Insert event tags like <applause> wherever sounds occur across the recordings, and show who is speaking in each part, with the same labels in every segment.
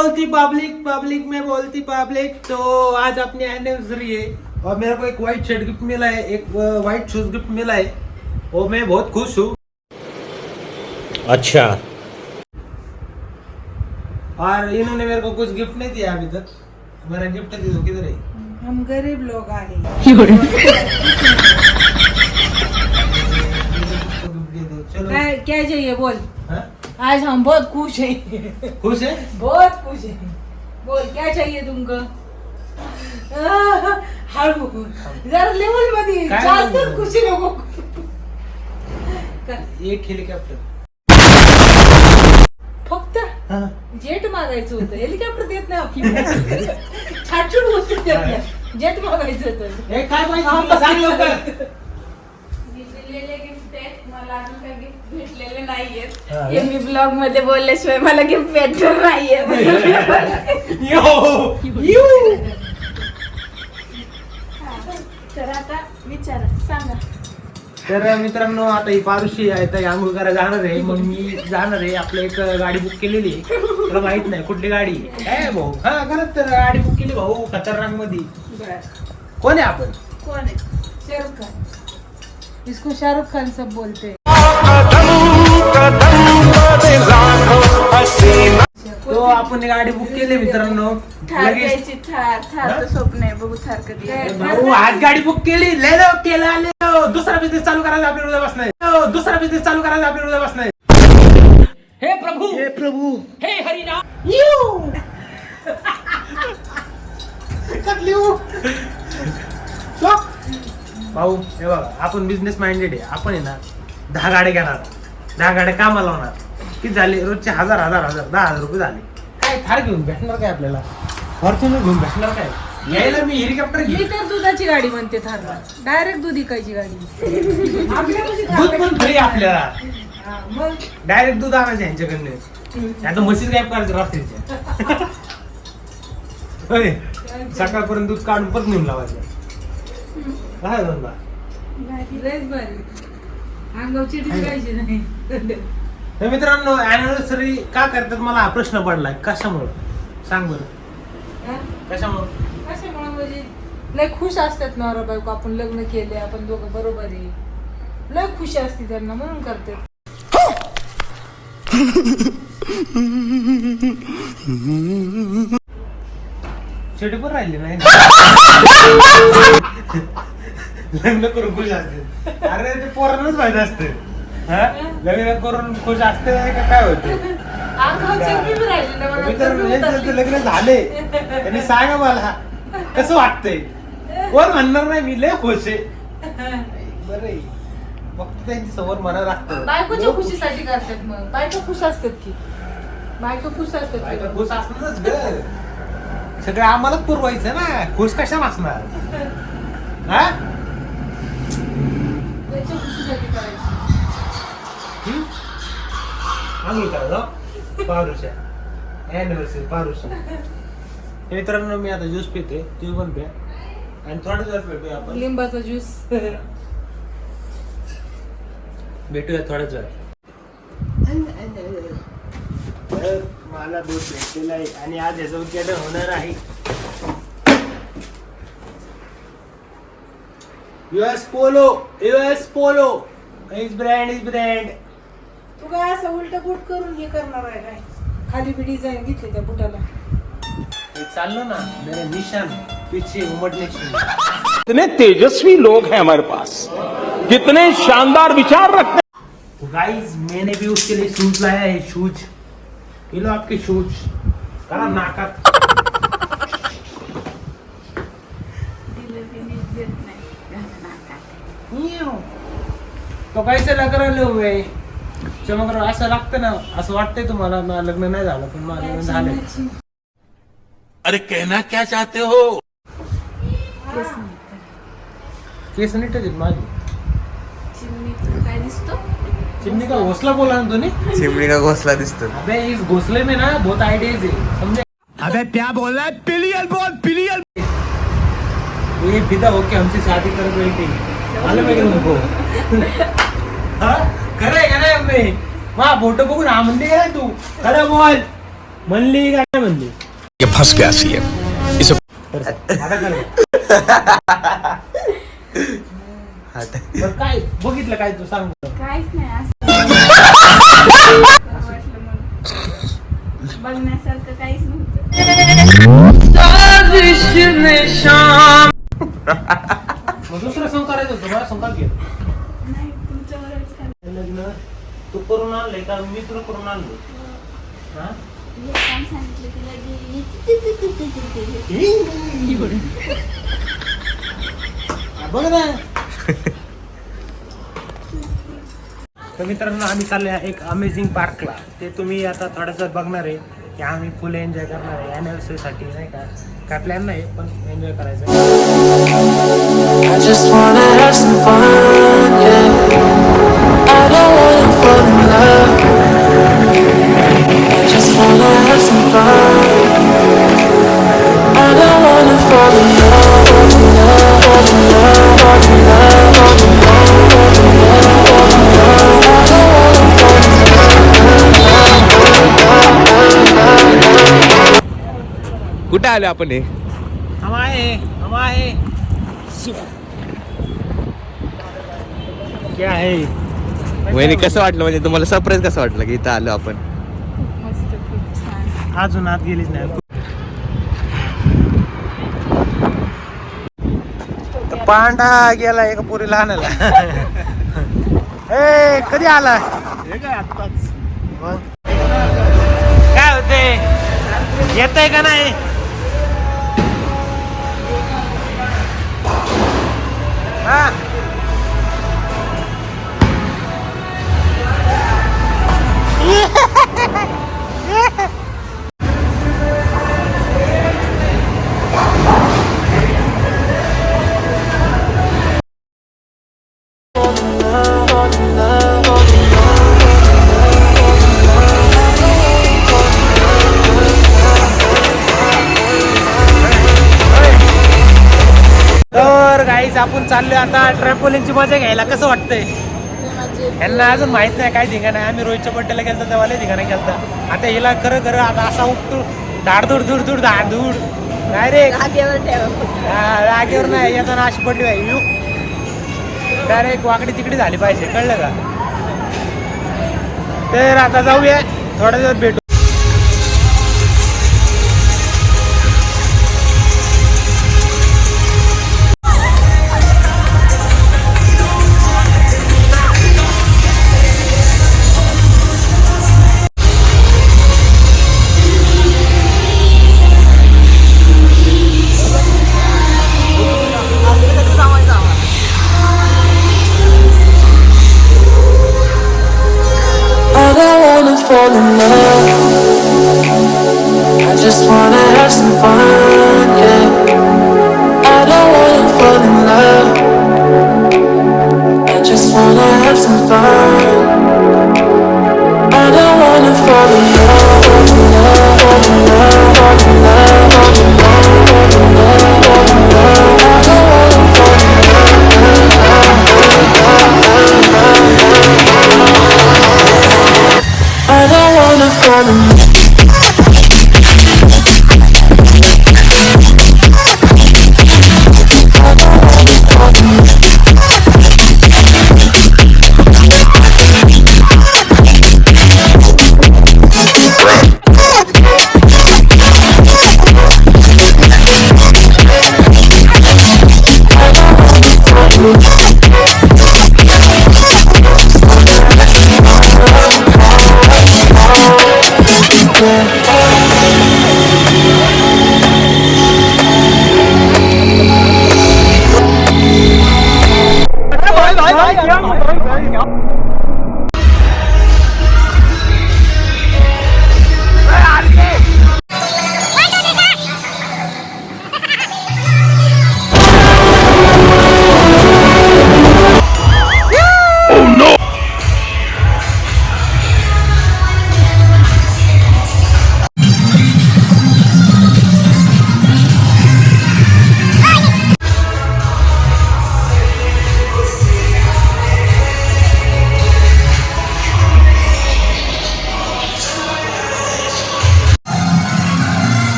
Speaker 1: बोलती public public में बोलती पब्लिक तो आज अपनी एनिवर्सरी है। और मेरे को एक व्हाइट शर्ट गिफ्ट मिला है एक व्हाइट शूज़ गिफ्ट मिला है। और मैं बहुत खुश हूँ।
Speaker 2: अच्छा।
Speaker 1: और इन्होंने मेरे को कुछ गिफ्ट नहीं दिया अभी तक। मेरा गिफ्ट दे दो किधर है?
Speaker 3: हम गरीब लोग
Speaker 1: आए <laughs>
Speaker 3: क्या चाहिए बोल? आज हम बहुत खुश हैं।
Speaker 1: खुश है?
Speaker 3: बहुत खुश हैं। बोल क्या चाहिए तुमको? हळू जरा लेवलमध्ये
Speaker 1: काय
Speaker 3: जास्त
Speaker 1: बोलतो?
Speaker 3: खुशी नको
Speaker 1: एक हेलिकॉप्टर
Speaker 3: फक्त
Speaker 1: हाँ.
Speaker 3: जेट मागायचं होतं. हेलिकॉप्टर देत नाही आपल्याला छाटछूट वस्तू देत नाही. जेट मागायचं होतं.
Speaker 1: एक काय पाहिजे तुला सांग लवकर.
Speaker 4: दिलेले गिफ्ट आहेत. मला अजून काही गिफ्ट भेटलेले नाहीयेत.
Speaker 1: हा.
Speaker 4: हे मी ब्लॉगमध्ये बोलल्याशिवाय मला गिफ्ट भेटणार नाहीये <laughs>
Speaker 1: यो यू.
Speaker 4: तर आता विचारा सांगा.
Speaker 1: तर मित्रांनो आता ही पारुशी आहे तर आंघोळ करायला जाणार आहे. मग मी जाणार आहे. आपलं एक गाडी बुक केलेली आहे. तुला माहीत नाही कुठली गाडी? काय भाऊ. हा खरंच तर गाडी बुक केली भाऊ खतरनाकमध्ये कोण आहे आपण?
Speaker 4: कोण आहे?
Speaker 3: इसको शाहरुख खान सब बोलते हैं।
Speaker 1: तो आपण गाडी बुक केली मित्रांनो.
Speaker 4: थार
Speaker 1: लगेच
Speaker 4: घ्यायची थार थारचं स्वप्न आहे बघू थार कधी.
Speaker 1: भाऊ आज गाडी बुक केली. ले लो केला ले लो. दुसरा बिझनेस चालू करायचा आपल्या उद्या बसणार दुसरा बिझनेस चालू करायचा आपल्या उद्या बसणार हे प्रभू. हे प्रभू. हे हरिनाम. <laughs> भाऊ हे बघा आपण बिझनेस माइंडेड आहे. आपण आहे ना दहा गाड्या घेणार. दहा गाड्या कामाला लावणार. किती झाले? रोजचे हजार हजार हजार. दहा हजार रुपये झाले. काय थार घेऊन भेटणार काय आपल्याला? फॉर्च्युनर घेऊन भेटणार काय? यायला मी हेलिकॉप्टर
Speaker 3: मी
Speaker 1: घेईन
Speaker 3: तर दुधाची गाडी म्हणते थारला. डायरेक्ट दूध इकायची गाडी.
Speaker 1: दूध पण फ्री आपल्याला.
Speaker 3: हा, मग?
Speaker 1: डायरेक्ट दूध आणायचं यांच्याकडनं. आता म्हशीच गायब करायचं रात्रीच्या <laughs> होय. सकाळपर्यंत दूध काढून परत नेऊन लावायचं. काय धंदा?
Speaker 3: लयच भारी. अंगावर चिठी पाहिजे नाही.
Speaker 1: तर मित्रांनो अॅनिव्हर्सरी का करतात मला हा प्रश्न पडलाय. कशामुळं? सांग बरं.
Speaker 3: हा?
Speaker 1: कशामुळं?
Speaker 3: कशामुळे म्हणजे लय खुश असतात नवरा बायको. आपण लग्न केले आपण दोघं बरोबर आहे. लय खुशी असते त्यांना म्हणून करते
Speaker 1: शेवटी पण राहिली नाही. <laughs> लग्न करून खुश असते. अरे ते पोरांनाच माहीत असते. हा? लग्न करून खुश असते का काय होते. लग्न झाले. त्यांनी सांगा मला कसं वाटतंय? कोण म्हणणार नाही मी लय खुश आहे. बरं आहे. फक्त त्यांची समोर मना लागतं.
Speaker 3: बायकोच्या खुशीसाठी करतात मग. बायको खुश असतात की. बायको खुश असतात
Speaker 1: बायका. खुश असणारच ग. सगळं आम्हालाच पुरवायचं ना. खुश कशा असणार? हा
Speaker 3: त्यांच्या खुशीसाठी करायचं
Speaker 1: हम्म? आंघोळ करा जाऊ पारुषा. अॅनिव्हर्सरी पारुषा. मित्रांनो मी आता ज्यूस पिते तुम्ही पण प्या. आणि थोड्याच वेळात भेटूया आपण.
Speaker 3: लिंबाचा ज्यूस
Speaker 1: भेटूया थोड्याच वेळात तर मला दूध भेटलेला आहे. आणि आज याचं उद्घाटन होणार आहे. US Polo US Polo is brand is brand
Speaker 3: तू काय असं उलट बुट करून हे करणार आहे काय? खाली बी डिझाईन घेतली त्या बुटाला
Speaker 1: हे चाललो ना मेरे निशान पीछे उमटने की
Speaker 2: कितने तेजस्वी लोग हैं हमारे पास। कितने शानदार विचार रखते
Speaker 1: तो गाइस मैंने भी उसके लिए शूज लाया है शूज ये लो आपके शूज करा नाकात?
Speaker 4: तो
Speaker 1: कैसे लग रहे हो वे चमक रहा असं लागतं ना असं वाटतंय तुम्हाला मला लग्न नाही झालं पण माझं लग्न झालंय.
Speaker 2: अरे कहना क्या चाहते हो?
Speaker 4: केस नीट करा.
Speaker 1: केस नीट आहेत माझी.
Speaker 4: काय दिसतो?
Speaker 1: चिमनी का घोसला बोला ना तुम्ही?
Speaker 5: चिमणी का घोसला दिसतो?
Speaker 1: अबे इस घोसले में ना बहुत आइडियाज है समझे
Speaker 2: अबे क्या बोल रहा है? पिलियन बोल पिलियन
Speaker 1: ये फिदा होके हमसे शादी कर बैठी मालूम है कि तुमको हाँ? करे करे हमने वहाँ फोटो बघून हा म्हणते काय तू खरं बोल. म्हणली का काय म्हणली?
Speaker 5: ये फंस गया सीएम इसे <laughs>
Speaker 1: आता कर. बरं, काय बघितलं काय तू सांग.
Speaker 4: काहीच नाही असं <laughs> बघण्यासारखं काहीच नव्हतं.
Speaker 1: मग दुसरं होतं मला संकाल घे तू करून आणलंय का? मी तुला करून आणलो हा?
Speaker 4: हे काम सांगितलं की लगे
Speaker 1: बघ ना तर मित्रांनो आम्ही चाललो आहे एक अमेझिंग पार्कला ते तुम्ही आता थोडंसं बघणार आहे. की आम्ही फुल एन्जॉय करणार आहे. अॅनिव्हर्सरीसाठी नाही का? काय प्लॅन नाही पण एन्जॉय करायचं
Speaker 5: कुठे आलो आपण हे
Speaker 1: हम आहे हम आहे क्या आहे
Speaker 5: वहिनी कसं वाटलं? म्हणजे तुम्हाला सरप्राईज कसं वाटलं की इथं आलो आपण?
Speaker 4: खूप मस्त खूप छान.
Speaker 1: अजून आत गेलीच नाही. तर पांडा गेला एका पोरीला आणायला <laughs> ए कधी आला? काय होते? येत आहे का नाही? हा. तर गाईज आपण चाललोय आता ट्रॅम्पोलिनची मजा घ्यायला. कसं वाटतंय? यांना अजून माहीत नाही काय ठिकाण आहे. आम्ही रोहितच्या बड्डेला गेलतो तेव्हा लय ठिकाणी गेलतो आता हिला खरं खरं आता असा उठतो धाडधूड धूड धूड धाडधूड. नाही रे. रागेवर नाही. येताना अशी पडली पाहिजे यू डायरेक्ट वाकडी तिकडे झाली पाहिजे. कळलं का? तर आता जाऊया. थोड्या दिवस भेटू.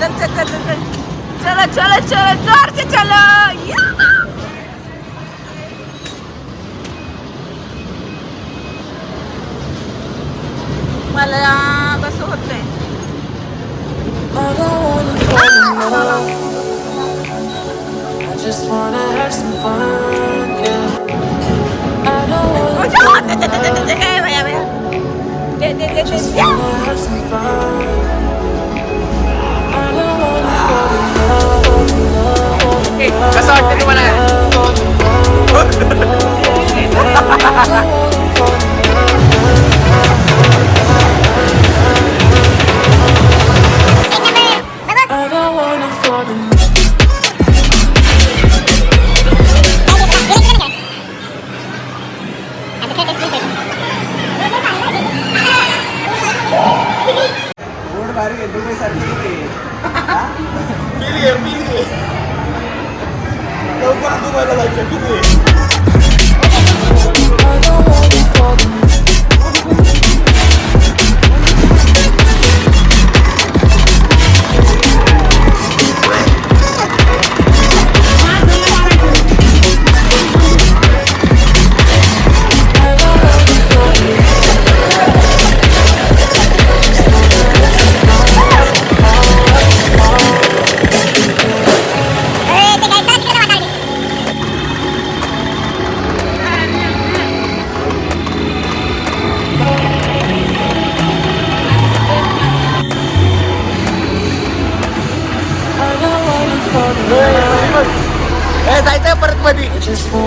Speaker 1: चल
Speaker 4: चल चल चल चल चलो चलो चलो जोर से चलो मला
Speaker 6: बस होत नाही Just wanna have some fun, yeah. I don't wanna have some.
Speaker 7: कसं वाटतं तुम्हाला?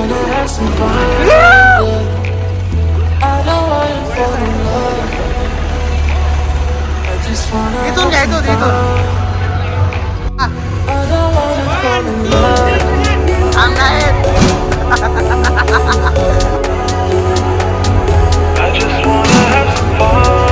Speaker 6: trying to have some fun. I don't wanna fall in love. <laughs> I just wanna have some fun. I don't wanna fall in love. I just wanna have some fun.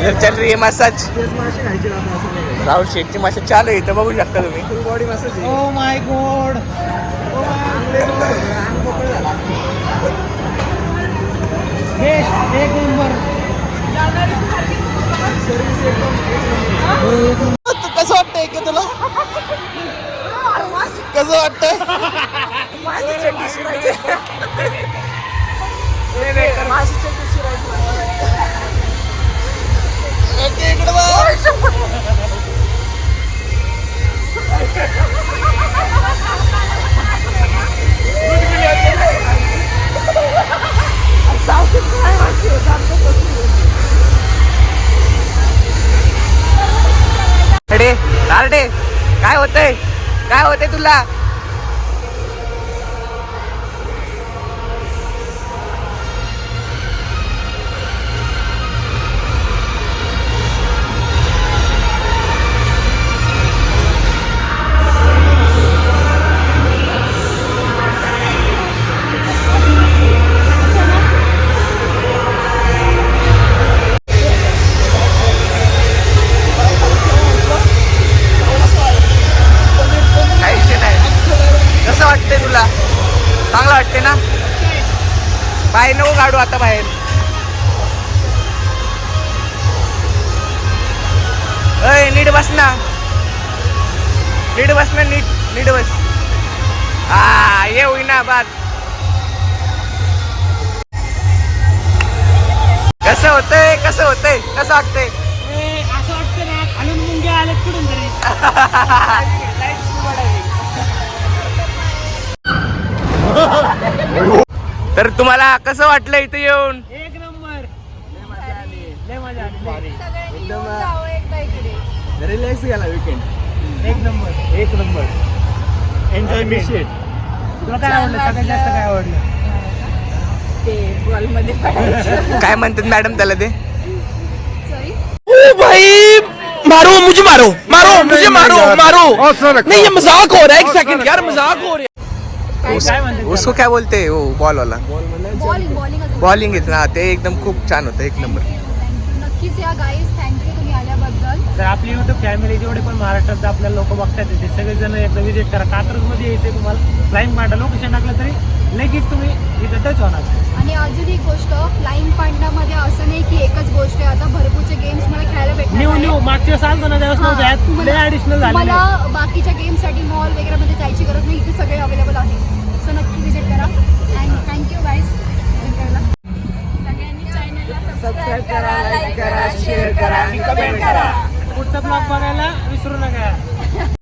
Speaker 5: इधर चल रही है massage Rahul शेठची massage चालू आहे इथं बघू शकता तुम्ही.
Speaker 1: ओ माय गॉड एक नंबर.
Speaker 5: कसं वाटतंय की तुला? कसं वाटतंय? <laughs> काय होतंय? काय होतंय तुला? काढू आता बाहेर. अय नीट बस ना. नीट बस ना नीट नीट बस. हा ये होईना बात कसं होतंय कसं होतंय कसं वाटतंय
Speaker 1: असं वाटतं ना खालून मुंग्या आले कुठून तरी? <laughs>
Speaker 5: तुम्हाला कसं वाटलं इथं येऊन?
Speaker 1: एक नंबर. लय मजा आली
Speaker 7: रिलॅक्स गेला विकेंड
Speaker 1: एक नंबर
Speaker 7: एक नंबर. एन्जॉयमेंट
Speaker 1: तुला काय आवडलं? सगळ्यात जास्त काय आवडलं?
Speaker 4: ते बॉलमध्ये पडायचं <laughs>
Speaker 5: काय म्हणतात मॅडम त्याला ते?
Speaker 6: भाई मारो मुझे मारो मारो मुझे मारो मारो. नहीं. ये मजाक हो रहा है एक सेकंड यार मजाक हो रहा है।
Speaker 5: उसको क्या बोलते हैं वो बॉल वाला
Speaker 8: बॉलिंग बॉलिंग
Speaker 5: बॉलिंग येत ना ते एकदम खूप छान होतं एक नंबर.
Speaker 8: नक्कीच या गाईज थँक्यू तुम्ही आल्याबद्दल.
Speaker 1: तर आपली युट्यूब फॅमिली जेवढे पण महाराष्ट्रात आपल्याला लोक बघतात ते सगळेजण एकदा विजिट करा. कात्रजमध्ये यायचं तुम्हाला. फ्लाईंग पांडा लोकेशन टाकलं तरी लगेच तुम्ही इथं टच होणार.
Speaker 8: आणि अजून एक गोष्ट फ्लाइंग पांडामध्ये असं नाही की एकच गोष्ट आहे. आता भरपूरचे गेम्स मला खेळायला भेटणार
Speaker 1: न्यू मागच्या वेळेस आलतो ना त्यावेळेस नव्हतं.
Speaker 8: हां,
Speaker 1: यात
Speaker 8: तुम्हाला-
Speaker 1: ऍडिशनल झालेलं आहे.
Speaker 8: तुम्हाला बाकीच्या गेमसाठी मॉल वगैरे मध्ये जायची गरज नाही. इथे सगळे अवेलेबल आहे अँड थँक्यू करायला
Speaker 4: सगळ्यांनी चॅनलला सबस्क्राईब करा लाईक करा शेअर करा आणि कमेंट करा.
Speaker 1: पुढचा ब्लॉग बघायला विसरू नका.